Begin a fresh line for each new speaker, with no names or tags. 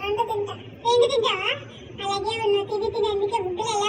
రెండు తింటా. రెండు తింటావా? అలాగే ఉన్న. తిని తిని అందుకే బుడ్డలు ఎలా